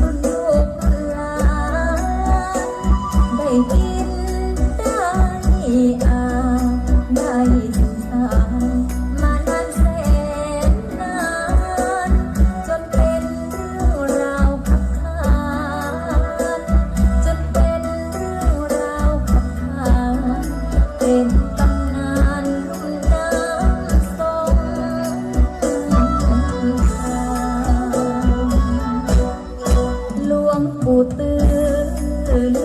รุ่นลูกแลานได้กินได้อาได้ศึกษา ตื่น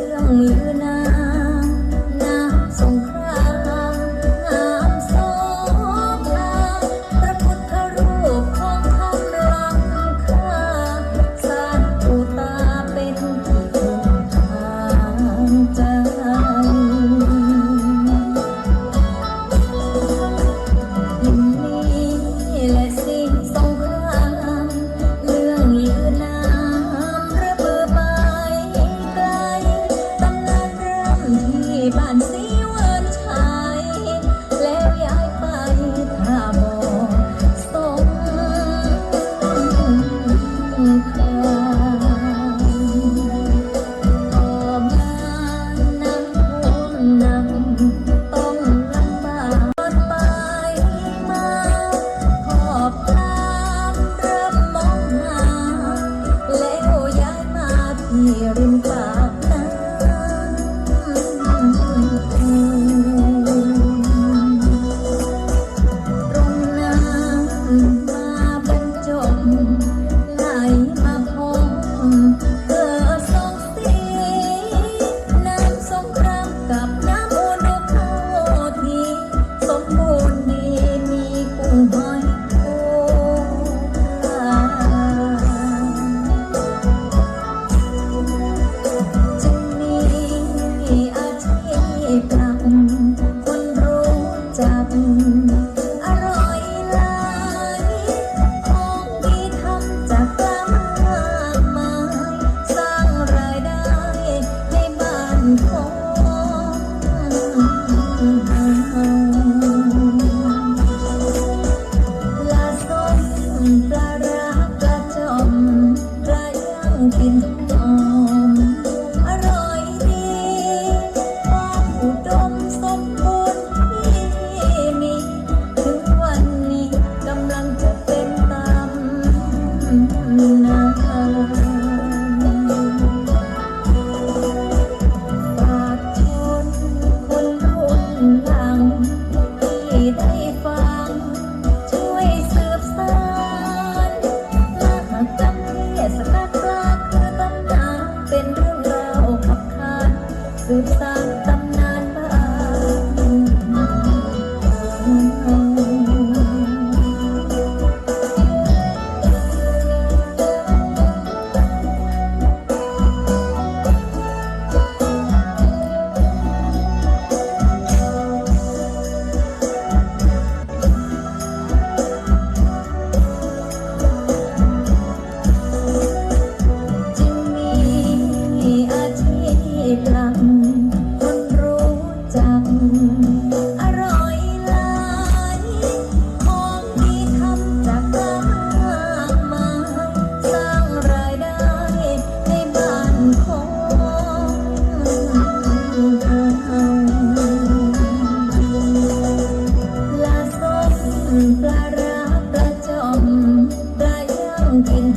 บ้านสิ หอม อร่อยดีความดมสมบูรณ์ที่มี ถึงวันนี้กำลังจะเป็นตำนาน sub sa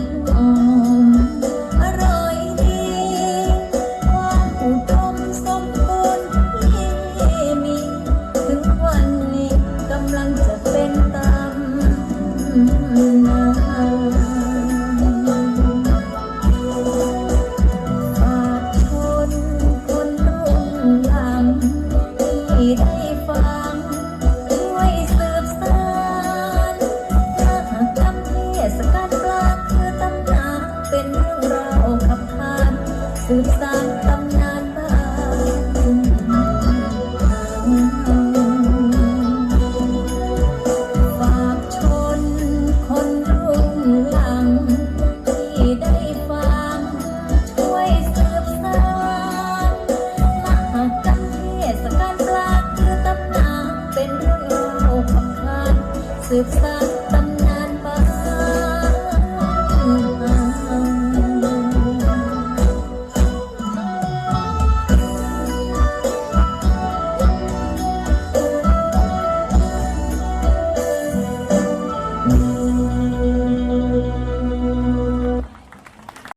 างกิน สืบสานตำนานบ้านฝากชนคนรุ่นหลัง ที่ได้ฟัง ช่วยสืบสานมหากรรมเทศกาลปลาคือตำนานเป็นเรื่องราวขับขานสืบสาน